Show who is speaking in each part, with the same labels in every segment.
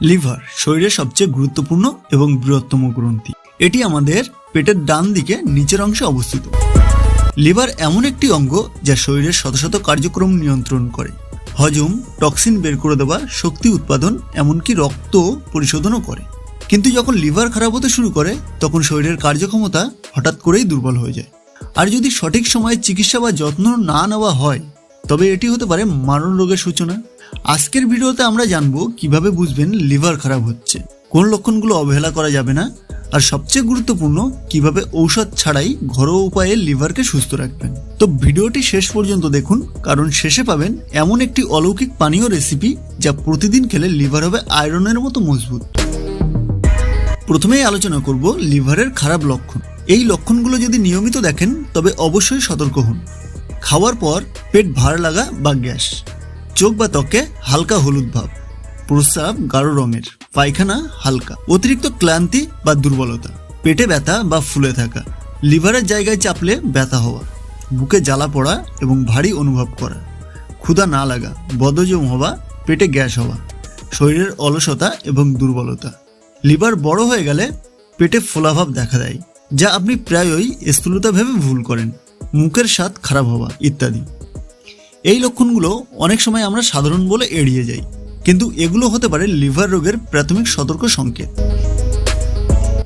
Speaker 1: Liver শরীরের সবচেয়ে গুরুত্বপূর্ণ এবং বৃহত্তম গ্রন্থি। এটি আমাদের পেটের ডান দিকে নিচের অংশে অবস্থিত। লিভার এমন একটি অঙ্গ যা শরীরের শত শত কার্যক্রম নিয়ন্ত্রণ করে। হজম, টক্সিন বের করে দেওয়া শক্তি উৎপাদন এমনকি রক্ত পরিশোধনও করে। কিন্তু যখন লিভার খারাপ হতে শুরু করে, তখন শরীরের কার্যক্ষমতা হঠাৎ করেই দুর্বল হয়ে যায়। আর যদি সঠিক সময়ে চিকিৎসা বা যত্ন না নেওয়া হয় তবে এটি হতে পারে মারণ রোগের সূচনা। আজকের ভিডিওতে আমরা জানব কীভাবে বুঝবেন লিভার খারাপ হচ্ছে, কোন লক্ষণগুলো অবহেলা করা যাবে না, আর সবচেয়ে গুরুত্বপূর্ণ, কীভাবে ঔষধ ছাড়াই ঘরোয়া উপায়ে লিভারকে সুস্থ রাখবেন। তো ভিডিওটি শেষ পর্যন্ত দেখুন, কারণ শেষে পাবেন এমন একটি অলৌকিক পানীয় রেসিপি যা প্রতিদিন খেলে লিভার হবে আয়রনের মতো মজবুত। প্রথমেই আলোচনা করব লিভারের খারাপ লক্ষণ। এই লক্ষণগুলো যদি নিয়মিত দেখেন, তবে অবশ্যই সতর্ক হন। খাওয়ার পর পেট ভার লাগা বা গ্যাস। চোখ বা ত্বকে হালকা হলুদ ভাব। প্রস্রাব গাঢ় রঙের। পায়খানা হালকা। অতিরিক্ত ক্লান্তি বা দুর্বলতা। পেটে ব্যথা বা ফুলে থাকা। লিভারের জায়গায় চাপলে ব্যথা হওয়া। বুকে জ্বালা পড়া এবং ভারী অনুভব করা। ক্ষুধা না লাগা বদজম হওয়া, পেটে গ্যাস হওয়া। শরীরের অলসতা এবং দুর্বলতা। লিভার বড় হয়ে গেলে পেটে ফোলাভাব দেখা দেয়, যা আপনি প্রায়ই স্থূলতা ভেবে ভুল করেন। মুখের স্বাদ খারাপ হওয়া ইত্যাদি। এই লক্ষণগুলো অনেক সময় আমরা সাধারণ বলে এড়িয়ে যাই, কিন্তু এগুলো হতে পারে লিভার রোগের প্রাথমিক সতর্ক সংকেত।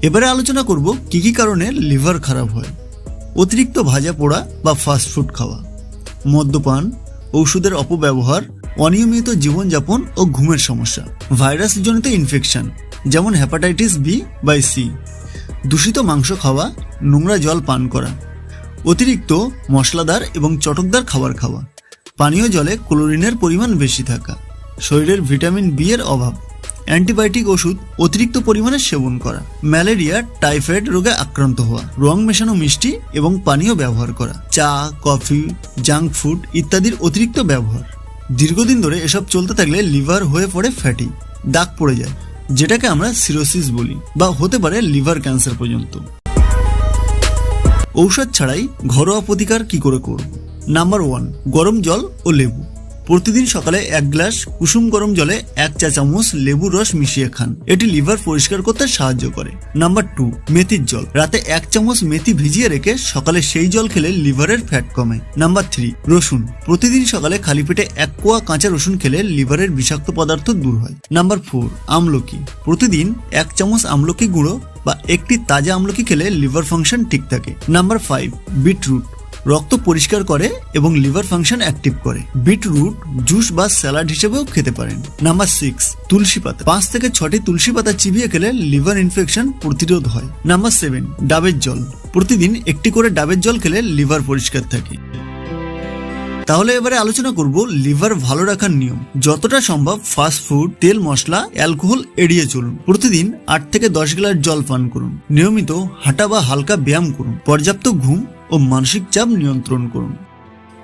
Speaker 1: এবারে আলোচনা করব কি কি কারণে লিভার খারাপ হয়। অতিরিক্ত ভাজা পোড়া বা ফাস্টফুড খাওয়া, মদ্যপান ওষুধের অপব্যবহার, অনিয়মিত জীবনযাপন ও ঘুমের সমস্যা, ভাইরাসজনিত ইনফেকশন, যেমন হ্যাপাটাইটিস বি বাই সি, দূষিত মাংস খাওয়া, নোংরা জল পান করা অতিরিক্ত মশলাদার এবং চটকদার খাবার খাওয়া। পানীয় জলে ক্লোরিনের পরিমাণ বেশি থাকা। শরীরের ভিটামিন বি এর অভাব। অ্যান্টিবায়োটিক ওষুধ অতিরিক্ত পরিমাণে সেবন করা। ম্যালেরিয়া, টাইফয়েড রোগে আক্রান্ত হওয়া। রং মেশানো মিষ্টি এবং পানীয় ব্যবহার করা। চা, কফি, জাঙ্ক ফুড ইত্যাদির অতিরিক্ত ব্যবহার। দীর্ঘদিন ধরে এসব চলতে থাকলে লিভার হয়ে পড়ে ফ্যাটি। দাগ পড়ে যায়, যেটাকে আমরা সিরোসিস বলি বা হতে পারে লিভার ক্যান্সার পর্যন্ত। ঔষধ ছাড়াই ঘরোয়া প্রতিকার কি করে করব? নাম্বার ওয়ান গরম জল ও লেবু। প্রতিদিন সকালে এক গ্লাস কুসুম গরম জলে এক চা চামচ লেবুর রস মিশিয়ে খান। এটি লিভার পরিষ্কার করতে সাহায্য করে। নাম্বার টু মেথির জল। রাতে এক চামচ মেথি ভিজিয়ে রেখে সকালে সেই জল খেলে লিভারের ফ্যাট কমে। নাম্বার থ্রি রসুন। প্রতিদিন সকালে খালি পেটে এক কোয়া কাঁচা রসুন খেলে লিভারের বিষাক্ত পদার্থ দূর হয়। নাম্বার ফোর আমলকি। প্রতিদিন এক চামচ আমলকি গুঁড়ো বা একটি তাজা আমলকি খেলে লিভার ফাংশন ঠিক থাকে। নাম্বার ফাইভ বিটরুট রক্ত পরিষ্কার করে এবং লিভার ফাংশন অ্যাক্টিভ করে। বিটরুট জুস বা স্যালাড হিসেবেও খেতে পারেন। নাম্বার সিক্স তুলসী পাতা। পাঁচ থেকে ছটি তুলসী পাতা চিবিয়ে খেলে লিভার ইনফেকশন প্রতিরোধ হয়। নাম্বার সেভেন ডাবের জল। প্রতিদিন একটি করে ডাবের জল খেলে লিভার পরিষ্কার থাকে। তাহলে এবারে আলোচনা করব লিভার ভালো রাখার নিয়ম। যতটা সম্ভব ফাস্ট ফুড, তেল মশলা, অ্যালকোহল এড়িয়ে চলুন। প্রতিদিন আট থেকে দশ গ্লাস জল পান করুন। নিয়মিত হাঁটা বা হালকা ব্যায়াম করুন। পর্যাপ্ত ঘুম ও মানসিক চাপ নিয়ন্ত্রণ করুন।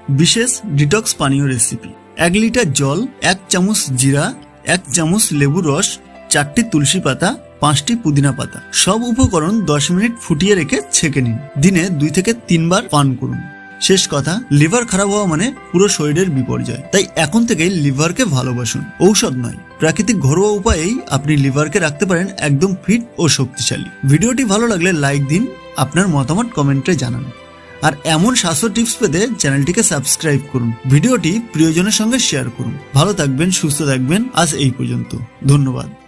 Speaker 1: বিশেষ ডিটক্স পানীয় রেসিপি। এক লিটার জল, এক চামচ জিরা, এক চামচ লেবু রস, চারটি তুলসী পাতা, পাঁচটি পুদিনা পাতা। সব উপকরণ দশ মিনিট ফুটিয়ে রেখে ছেঁকে নিন। দিনে দুই থেকে তিনবার পান করুন। শেষ কথা, লিভার খারাপ হওয়া মানে পুরো শরীরের বিপর্যয়। তাই এখন থেকেই লিভারকে ভালোবাসুন। ঔষধ নয়, প্রাকৃতিক ঘরোয়া উপায়েই আপনি লিভারকে রাখতে পারেন একদম ফিট ও শক্তিশালী। ভিডিওটি ভালো লাগলে লাইক দিন, আপনার মতামত কমেন্টে জানান। আর এমন স্বাস্থ্য টিপস পেতে চ্যানেলটিকে সাবস্ক্রাইব করুন। ভিডিওটি প্রিয়জনের সঙ্গে শেয়ার করুন। ভালো থাকবেন, সুস্থ থাকবেন, আজ এই পর্যন্ত। ধন্যবাদ।